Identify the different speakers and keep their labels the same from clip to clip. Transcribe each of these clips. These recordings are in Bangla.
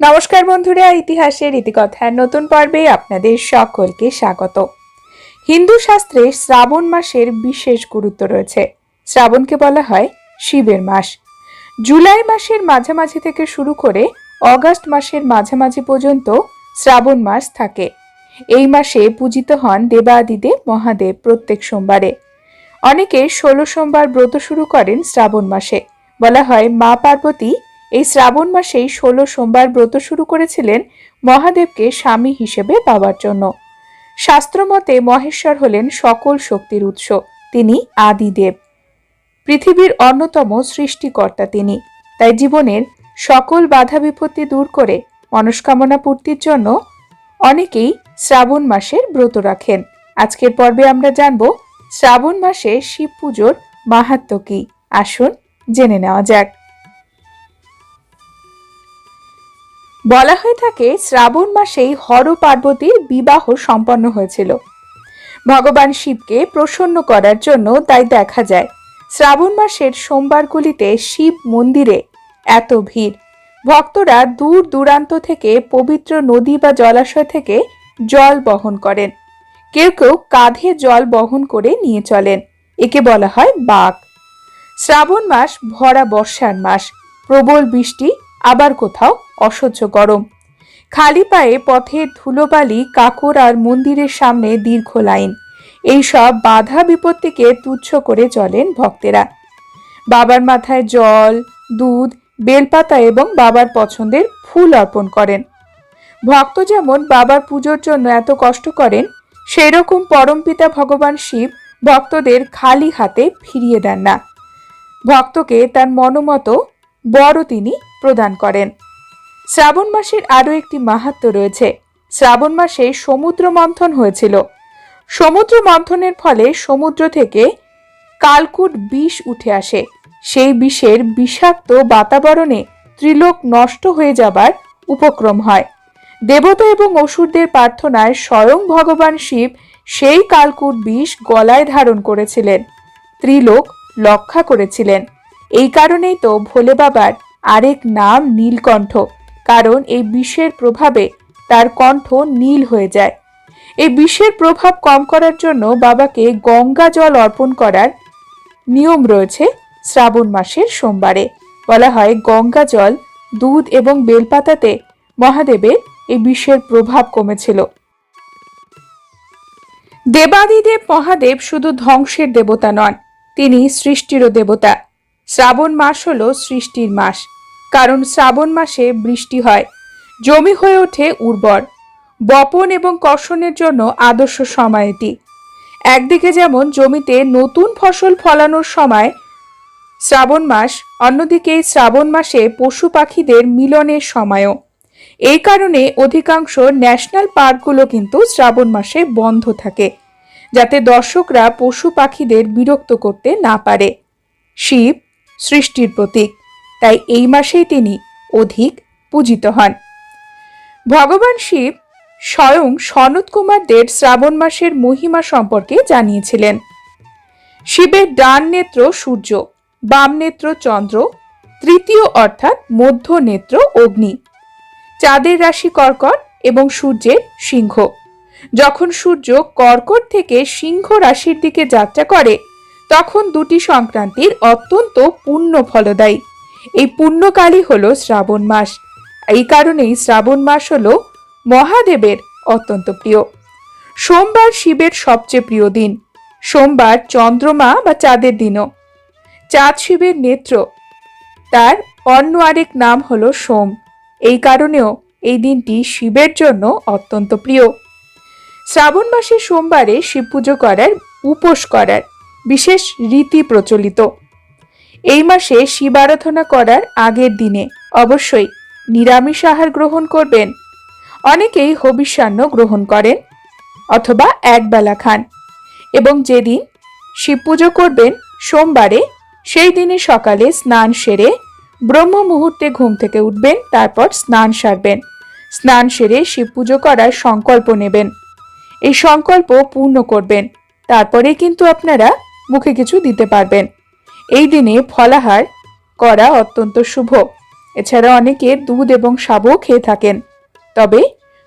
Speaker 1: নমস্কার বন্ধুরা, ইতিহাসের ইতিকথার নতুন পর্বে আপনাদের সকলকে স্বাগত। হিন্দু শাস্ত্রে শ্রাবণ মাসের বিশেষ গুরুত্ব রয়েছে। শ্রাবণকে বলা হয় শিবের মাস। জুলাই মাসের মাঝামাঝি থেকে শুরু করে অগাস্ট মাসের মাঝামাঝি পর্যন্ত শ্রাবণ মাস থাকে। এই মাসে পূজিত হন দেবাদিদেব মহাদেব প্রত্যেক সোমবারে। অনেকে ষোলো সোমবার ব্রত শুরু করেন শ্রাবণ মাসে। বলা হয় মা পার্বতী এই শ্রাবণ মাসেই ষোলো সোমবার ব্রত শুরু করেছিলেন মহাদেবকে স্বামী হিসেবে পাওয়ার জন্য। শাস্ত্রমতে মহেশ্বর হলেন সকল শক্তির উৎস, তিনি আদিদেব। পৃথিবীর অন্যতম সৃষ্টিকর্তা তিনি। তাই জীবনের সকল বাধা বিপত্তি দূর করে মনস্কামনা পূর্তির জন্য অনেকেই শ্রাবণ মাসের ব্রত রাখেন। আজকের পর্বে আমরা জানব শ্রাবণ মাসে শিব পুজোর মাহাত্ম কি। আসুন জেনে নেওয়া যাক। বলা হয়ে থাকে, শ্রাবণ মাসেই হর পার্বতীর বিবাহ সম্পন্ন হয়েছিল। ভগবান শিবকে প্রসন্ন করার জন্য তাই দেখা যায়, শ্রাবণ মাসের সোমবারগুলিতে শিব মন্দিরে এত ভিড়। ভক্তরা দূর দূরান্ত থেকে পবিত্র নদী বা জলাশয় থেকে জল বহন করেন। কেউ কেউ কাঁধে জল বহন করে নিয়ে চলেন, একে বলা হয় বাঘ। শ্রাবণ মাস ভরা বর্ষার মাস, প্রবল বৃষ্টি আবার কোথাও অসহ্য গরম। খালি পায়ে পথের ধুলোবালি, কাকর আর মন্দিরের সামনে দীর্ঘ লাইন। এইসব বাধা বিপত্তিকে তুচ্ছ করে চলেন ভক্তেরা। বাবার মাথায় জল, দুধ, বেলপাতা এবং বাবার পছন্দের ফুল অর্পণ করেন। ভক্ত যেমন বাবার পুজোর জন্য এত কষ্ট করেন সেই রকম পরমপিতা ভগবান শিব ভক্তদের খালি হাতে ফিরিয়ে দেন না। ভক্তকে তার মনোমতো বড় তিনি প্রদান করেন। শ্রাবণ মাসের আরও একটি মাহাত্ম রয়েছে। শ্রাবণ মাসে সমুদ্র মন্থন হয়েছিল। সমুদ্র মন্থনের ফলে সমুদ্র থেকে কালকুট বিষ উঠে আসে। সেই বিষের বিষাক্ত বাতাবরণে ত্রিলোক নষ্ট হয়ে যাবার উপক্রম হয়। দেবতা এবং অসুরদের প্রার্থনায় স্বয়ং ভগবান শিব সেই কালকুট বিষ গলায় ধারণ করেছিলেন। ত্রিলোক রক্ষা করেছিলেন। এই কারণেই তো ভোলে বাবার আরেক নাম নীলকণ্ঠ, কারণ এই বিষের প্রভাবে তার কণ্ঠ নীল হয়ে যায়। এই বিষের প্রভাব কম করার জন্য বাবাকে গঙ্গা জল অর্পণ করার নিয়ম রয়েছে শ্রাবণ মাসের সোমবারে। বলা হয় গঙ্গা জল, দুধ এবং বেলপাতাতে মহাদেবের এই বিষের প্রভাব কমেছিল। দেবাদিদেব মহাদেব শুধু ধ্বংসের দেবতা নন, তিনি সৃষ্টিরও দেবতা। শ্রাবণ মাস হলো সৃষ্টির মাস, কারণ শ্রাবণ মাসে বৃষ্টি হয়। জমি হয়ে ওঠে উর্বর। বপন এবং কর্ষণের জন্য আদর্শ সময় এটি। একদিকে যেমন জমিতে নতুন ফসল ফলানোর সময় শ্রাবণ মাস, অন্যদিকে শ্রাবণ মাসে পশু পাখিদের মিলনের সময়ও। এই কারণে অধিকাংশ ন্যাশনাল পার্কগুলো কিন্তু শ্রাবণ মাসে বন্ধ থাকে, যাতে দর্শকরা পশু পাখিদের বিরক্ত করতে না পারে। শিব সৃষ্টির প্রতীক। তাই এই মাসেই তিনি অধিক পূজিত হন। ভগবান শিব স্বয়ং সনত কুমারদের শ্রাবণ মাসের মহিমা সম্পর্কে জানিয়েছিলেন। শিবের ডান নেত্র সূর্য, বাম নেত্র চন্দ্র, তৃতীয় অর্থাৎ মধ্য নেত্র অগ্নি, চাঁদের রাশি কর্কট এবং সূর্যের সিংহ। যখন সূর্য কর্কট থেকে সিংহ রাশির দিকে যাত্রা করে তখন দুটি সংক্রান্তির অত্যন্ত পুণ্য ফলদায়ী। এই পুণ্যকালই হল শ্রাবণ মাস। এই কারণেই শ্রাবণ মাস হল মহাদেবের অত্যন্ত প্রিয়। সোমবার শিবের সবচেয়ে প্রিয় দিন। সোমবার চন্দ্রমা বা চাঁদের দিনও। চাঁদ শিবের নেত্র। তার অন্য আরেক নাম হল সোম। এই কারণেও এই দিনটি শিবের জন্য অত্যন্ত প্রিয়। শ্রাবণ মাসে সোমবারে শিব পুজো করার, উপোস করার। বিশেষ রীতি প্রচলিত। এই মাসে শিব আরাধনা করার আগের দিনে অবশ্যই নিরামিষ আহার গ্রহণ করবেন। অনেকেই হবিষ্যান্ন গ্রহণ করেন অথবা একবেলা খান এবং যেদিন শিব পুজো করবেন সোমবারে, সেই দিনে সকালে স্নান সেরে ব্রহ্ম মুহূর্তে ঘুম থেকে উঠবেন, তারপর স্নান সারবেন। স্নান সেরে শিব পুজো করার সংকল্প নেবেন। এই সংকল্প পূর্ণ করবেন। তারপরে কিন্তু আপনারা মুখে কিছু দিতে পারবেন। এই দিনে ফলাহার করা অত্যন্ত শুভ। এছাড়া অনেকে দুধ এবং সাবও খেয়ে থাকেন। তবে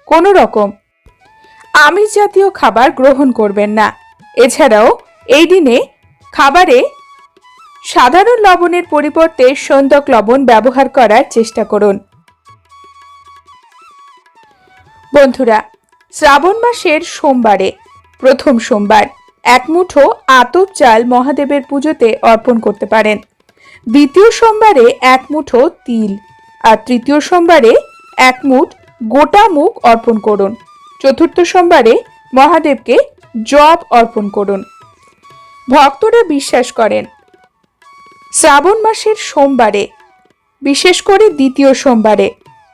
Speaker 1: কোনো রকম আমিষ জাতীয় খাবার গ্রহণ করবেন না। এছাড়াও এই দিনে খাবারে সাধারণ লবণের পরিবর্তে সন্দক লবণ ব্যবহার করার চেষ্টা করুন। বন্ধুরা, শ্রাবণ মাসের সোমবারে, প্রথম সোমবার এক মুঠো আতপ চাল মহাদেবের পুজোতে অর্পণ করতে পারেন। দ্বিতীয় সোমবারে এক মুঠো তিল আর তৃতীয় সোমবারে এক মুঠ গোটা মুখ অর্পণ করুন। চতুর্থ সোমবারে মহাদেবকে জব অর্পণ করুন। ভক্তরা বিশ্বাস করেন, শ্রাবণ মাসের সোমবারে, বিশেষ করে দ্বিতীয় সোমবারে,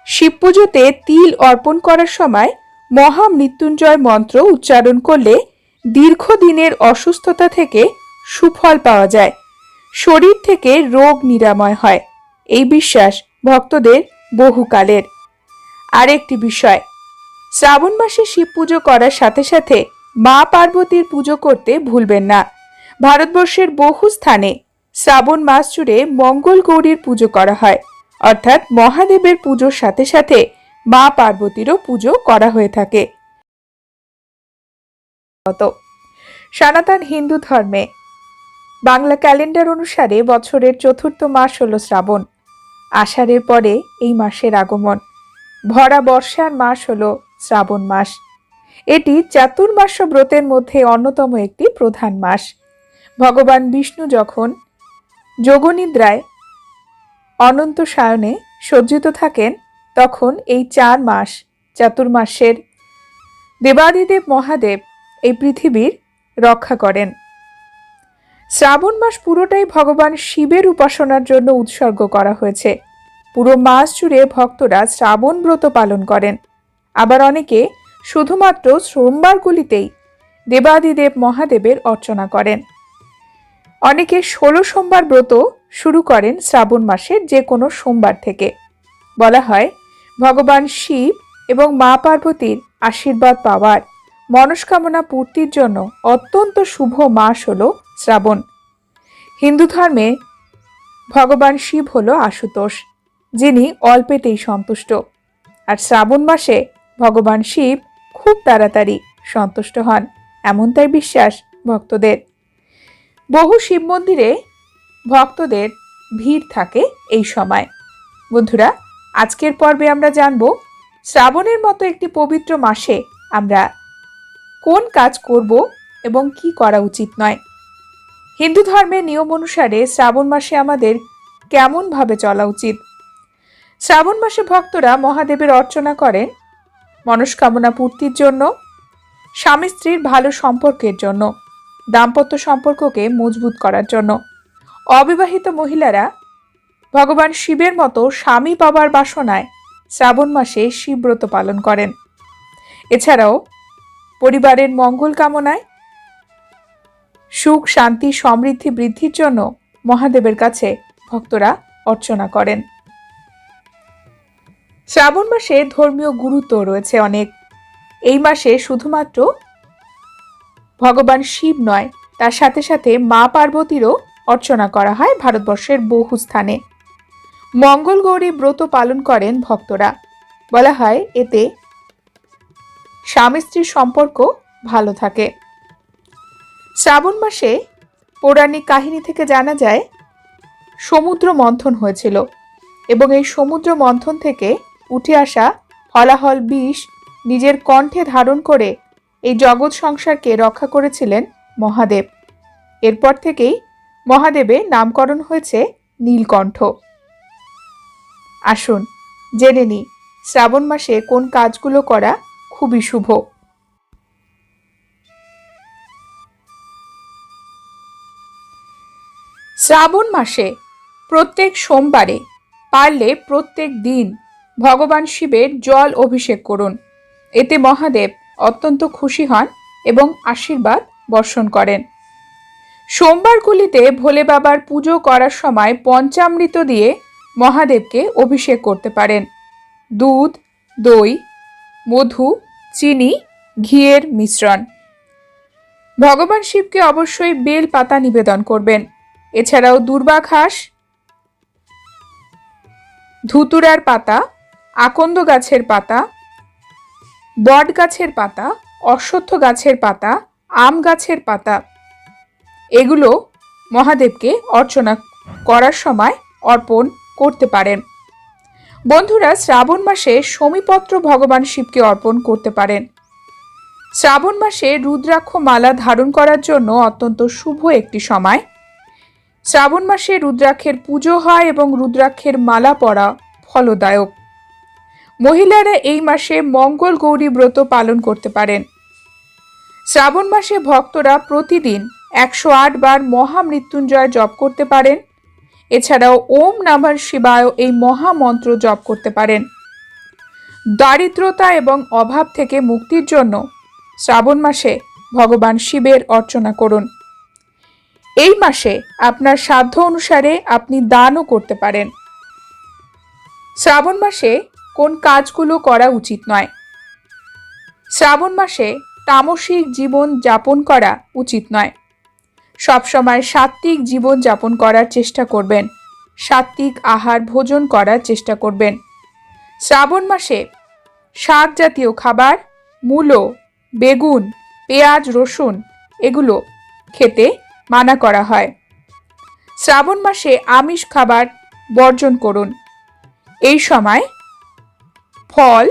Speaker 1: শিব পুজোতে তিল অর্পণ করার সময় মহামৃত্যুঞ্জয় মন্ত্র উচ্চারণ করলে দীর্ঘদিনের অসুস্থতা থেকে সুফল পাওয়া যায়। শরীর থেকে রোগ নিরাময় হয়। এই বিশ্বাস ভক্তদের বহুকালের। আরেকটি বিষয়, শ্রাবণ মাসে শিব পুজো করার সাথে সাথে মা পার্বতীর পুজো করতে ভুলবেন না। ভারতবর্ষের বহু স্থানে শ্রাবণ মাস জুড়ে মঙ্গল গৌরীর পুজো করা হয়। অর্থাৎ মহাদেবের পুজোর সাথে সাথে মা পার্বতীরও পুজো করা হয়ে থাকে। সনাতন হিন্দু ধর্মে। বাংলা ক্যালেন্ডার অনুসারে বছরের চতুর্থ মাস হল শ্রাবণ। আষাঢ়ের পরে এই মাসের আগমন। ভরা বর্ষার মাস হল শ্রাবণ মাস। এটি চাতুর্মাস্য ব্রতের মধ্যে অন্যতম একটি প্রধান মাস। ভগবান বিষ্ণু যখন যোগনিদ্রায় অনন্ত সায়নে সজ্জিত থাকেন, তখন এই চার মাস, চাতুর্মাসের দেবাদিদেব মহাদেব এই পৃথিবীর রক্ষা করেন। শ্রাবণ মাস পুরোটাই ভগবান শিবের উপাসনার জন্য উৎসর্গ করা হয়েছে। পুরো মাস জুড়ে ভক্তরা শ্রাবণ ব্রত পালন করেন। আবার অনেকে শুধুমাত্র সোমবারগুলিতেই দেবাদিদেব মহাদেবের অর্চনা করেন। অনেকে ষোলো সোমবার ব্রত শুরু করেন শ্রাবণ মাসের যে কোনো সোমবার থেকে। বলা হয়, ভগবান শিব এবং মা পার্বতীর আশীর্বাদ পাওয়ার মনস্কামনা পূর্তির জন্য অত্যন্ত শুভ মাস হল শ্রাবণ। হিন্দু ধর্মে ভগবান শিব হল আশুতোষ, যিনি অল্পেতেই সন্তুষ্ট। আর শ্রাবণ মাসে ভগবান শিব খুব তাড়াতাড়ি সন্তুষ্ট হন এমনটাই বিশ্বাস ভক্তদের। বহু শিব মন্দিরে ভক্তদের ভিড় থাকে এই সময়। বন্ধুরা, আজকের পর্বে আমরা জানব, শ্রাবণের মতো একটি পবিত্র মাসে আমরা কোন কাজ করব এবং কি করা উচিত নয়। হিন্দু ধর্মের নিয়ম অনুসারে শ্রাবণ মাসে আমাদের কেমনভাবে চলা উচিত? শ্রাবণ মাসে ভক্তরা মহাদেবের অর্চনা করেন মনস্কামনা পূর্তির জন্য, স্বামী স্ত্রীর ভালো সম্পর্কের জন্য, দাম্পত্য সম্পর্ককে মজবুত করার জন্য। অবিবাহিত মহিলারা ভগবান শিবের মতো স্বামী পাবার বাসনায় শ্রাবণ মাসে শিবব্রত পালন করেন। এছাড়াও পরিবারের মঙ্গল কামনায় সুখ, শান্তি, সমৃদ্ধি, বৃদ্ধির জন্য মহাদেবের কাছে ভক্তরা অর্চনা করেন। শ্রাবণ মাসে ধর্মীয় গুরুত্ব রয়েছে অনেক। এই মাসে শুধুমাত্র ভগবান শিব নয়, তার সাথে সাথে মা পার্বতীরও অর্চনা করা হয় ভারতবর্ষের বহু স্থানে। মঙ্গল গৌরী ব্রত পালন করেন ভক্তরা। বলা হয় এতে স্বামী স্ত্রীর সম্পর্ক ভালো থাকে। শ্রাবণ মাসে পৌরাণিক কাহিনী থেকে জানা যায়, সমুদ্র মন্থন হয়েছিল এবং এই সমুদ্র মন্থন থেকে উঠে আসা হলাহল বিষ নিজের কণ্ঠে ধারণ করে এই জগৎ সংসারকে রক্ষা করেছিলেন মহাদেব। এরপর থেকেই মহাদেবে নামকরণ হয়েছে নীলকণ্ঠ। আসুন, জেনে নি শ্রাবণ মাসে কোন কাজগুলো করা খুবই শুভ। শ্রাবণ মাসে প্রত্যেক সোমবারে পারলে প্রত্যেক দিন ভগবান শিবের জল অভিষেক করুন। এতে মহাদেব অত্যন্ত খুশি হন এবং আশীর্বাদ বর্ষণ করেন। সোমবারগুলিতে ভোলে বাবার পুজো করার সময় পঞ্চামৃত দিয়ে মহাদেবকে অভিষেক করতে পারেন। দুধ, দই, মধু চিনি, ঘিয়ের মিশ্রণ। ভগবান শিবকে অবশ্যই বেল পাতা নিবেদন করবেন। এছাড়াও দুর্বা ঘাস ধুতুরার পাতা, আকন্দ গাছের পাতা, বট গাছের পাতা, অশ্বত্থ গাছের পাতা, আম গাছের পাতা। এগুলো মহাদেবকে অর্চনা করার সময় অর্পণ করতে পারেন। বন্ধুরা, শ্রাবণ মাসে সমীপত্র ভগবান শিবকে অর্পণ করতে পারেন। শ্রাবণ মাসে রুদ্রাক্ষ মালা ধারণ করার জন্য অত্যন্ত শুভ একটি সময়। শ্রাবণ মাসে রুদ্রাক্ষের পুজো হয় এবং রুদ্রাক্ষের মালা পরা ফলদায়ক। মহিলারা এই মাসে মঙ্গল গৌরী ব্রত পালন করতে পারেন। শ্রাবণ মাসে ভক্তরা প্রতিদিন একশো আট বার মহামৃত্যুঞ্জয় জপ করতে পারেন। এছাড়াও ওম নামার শিবায় এই মহামন্ত্র জপ করতে পারেন। দারিদ্রতা এবং অভাব থেকে মুক্তির জন্য শ্রাবণ মাসে ভগবান শিবের অর্চনা করুন। এই মাসে আপনার সাধ্য অনুসারে আপনি দানও করতে পারেন। শ্রাবণ মাসে কোন কাজগুলো করা উচিত নয়। শ্রাবণ মাসে তামসিক জীবন যাপন করা উচিত নয়। সবসময় সাত্ত্বিক জীবন যাপন করার চেষ্টা করবেন। সাত্ত্বিক আহার ভোজন করার চেষ্টা করবেন। শ্রাবণ মাসে শাক জাতীয় খাবার, মূলো, বেগুন, পেঁয়াজ, রসুন এগুলো খেতে মানা করা হয়। শ্রাবণ মাসে আমিষ খাবার বর্জন করুন। এই সময় ফল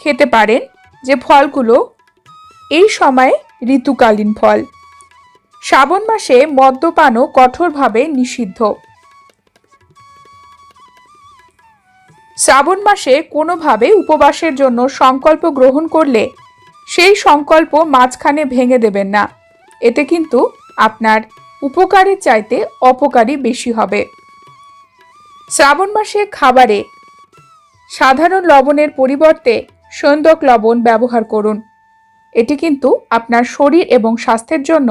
Speaker 1: খেতে পারেন যে ফলগুলো এই সময়ে ঋতুকালীন ফল। শ্রাবণ মাসে মদ্যপানও কঠোরভাবে নিষিদ্ধ। শ্রাবণ মাসে কোনোভাবে উপবাসের জন্য সংকল্প গ্রহণ করলে সেই সংকল্প মাঝখানে ভেঙে দেবেন না। এতে কিন্তু আপনার উপকারের চাইতে অপকারী বেশি হবে। শ্রাবণ মাসে খাবারে সাধারণ লবণের পরিবর্তে সৈন্দক লবণ ব্যবহার করুন। এটি কিন্তু আপনার শরীর এবং স্বাস্থ্যের জন্য